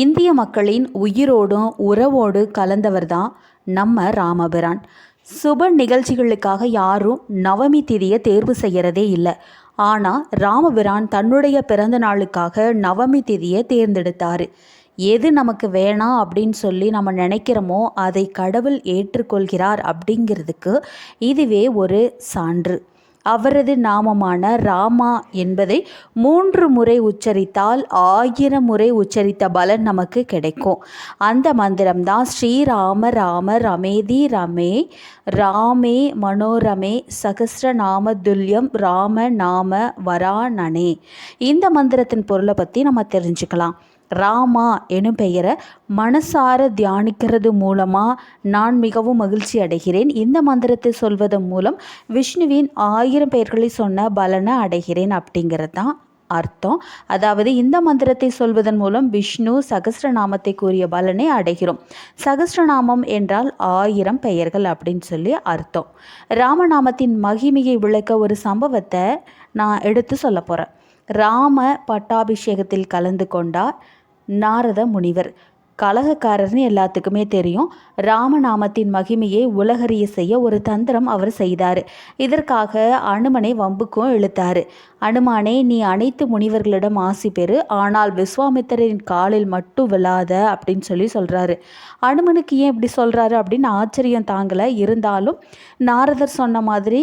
இந்திய மக்களின் உயிரோடும் உறவோடு கலந்தவர் தான் நம்ம ராமபிரான். சுப நிகழ்ச்சிகளுக்காக யாரும் நவமி திதியை தேர்வு செய்கிறதே இல்லை. ஆனால் ராமபிரான் தன்னுடைய பிறந்த நாளுக்காக நவமி திதியை தேர்ந்தெடுத்தார். எது நமக்கு வேணாம் அப்படின்னு சொல்லி நம்ம நினைக்கிறோமோ அதை கடவுள் ஏற்றுக்கொள்கிறார் அப்படிங்கிறதுக்கு இதுவே ஒரு சான்று. அவரது நாமமான ராமா என்பதை மூன்று முறை உச்சரித்தால் ஆயிரம் முறை உச்சரித்த பலன் நமக்கு கிடைக்கும். அந்த மந்திரம்தான் ஸ்ரீராம ராம ரமேதி ரமே ராமே மனோரமே சகசிரநாம துல்லியம் ராம நாம வரானனே. இந்த மந்திரத்தின் பொருளை பற்றி நம்ம தெரிஞ்சுக்கலாம். ராமா எனும் பெயரை மனசார தியானிக்கிறது மூலமாக நான் மிகவும் மகிழ்ச்சி அடைகிறேன். இந்த மந்திரத்தை சொல்வதன் மூலம் விஷ்ணுவின் ஆயிரம் பெயர்களை சொன்ன பலனை அடைகிறேன் அப்படிங்கிறது தான் அர்த்தம். அதாவது இந்த மந்திரத்தை சொல்வதன் மூலம் விஷ்ணு சகசிரநாமத்தை கூறிய பலனை அடைகிறோம். சகசிரநாமம் என்றால் ஆயிரம் பெயர்கள் அப்படின்னு சொல்லி அர்த்தம். ராமநாமத்தின் மகிமையை விளக்க ஒரு சம்பவத்தை நான் எடுத்து சொல்ல போகிறேன் ராம பட்டாபிஷேகத்தில் கலந்து கொண்டார். நாரத முனிவர் கலகக்காரர்னு எல்லாத்துக்குமே தெரியும். ராமநாமத்தின் மகிமையை உலகறிய செய்ய ஒரு தந்திரம் அவர் செய்தார். இதற்காக அனுமனை வம்புக்கும் இழுத்தார். அனுமானே நீ அனைத்து முனிவர்களிடம் ஆசி பெறு ஆனால் விஸ்வாமித்திரின் காலில் மட்டும் விழாத அப்படின்னு சொல்லி சொல்கிறாரு அனுமனுக்கு ஏன் இப்படி சொல்கிறாரு அப்படின்னு ஆச்சரியம் தாங்கலை. இருந்தாலும் நாரதர் சொன்ன மாதிரி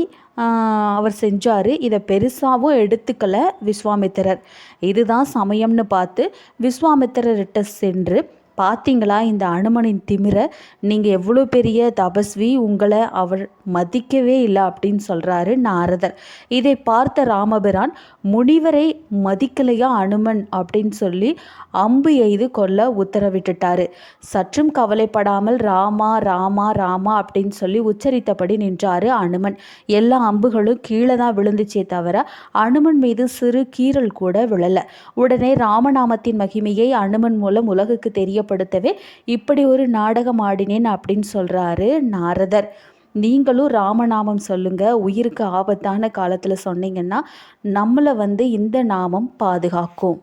அவர் செஞ்சார். இதை பெருசாகவும் எடுத்துக்கலை விஸ்வாமித்திரர். இதுதான் சமயம்னு பார்த்து விஸ்வாமித்திரர்கிட்ட சென்று பார்த்தீங்களா இந்த அனுமனின் திமிர? நீங்கள் எவ்வளோ பெரிய தபஸ்வி உங்களை அவர் மதிக்கவே இல்லை அப்படின்னு சொல்கிறாரு நாரதர். இதை பார்த்த ராமபிரான் முனிவரை மதிக்கலையா அனுமன்? அப்படின்னு சொல்லி அம்பு எய்து கொல்ல உத்தரவிட்டுட்டாரு. சற்றும் கவலைப்படாமல் ராமா ராமா ராமா அப்படின்னு சொல்லி உச்சரித்தபடி நின்றாரு அனுமன். எல்லா அம்புகளும் கீழே தான் விழுந்துச்சே தவிர அனுமன் மீது சிறு கீறல் கூட விழலை. உடனே ராமநாமத்தின் மகிமையை அனுமன் மூலம் உலகுக்கு தெரிய ஞாபகப்படுத்தவே இப்படி ஒரு நாடகம் ஆடினேன் அப்படின்னு சொல்கிறாரு நாரதர். நீங்களும் ராமநாமம் சொல்லுங்க உயிருக்கு ஆபத்தான காலத்தில் சொன்னீங்கன்னா நம்மளை வந்து இந்த நாமம் பாதுகாக்கும்.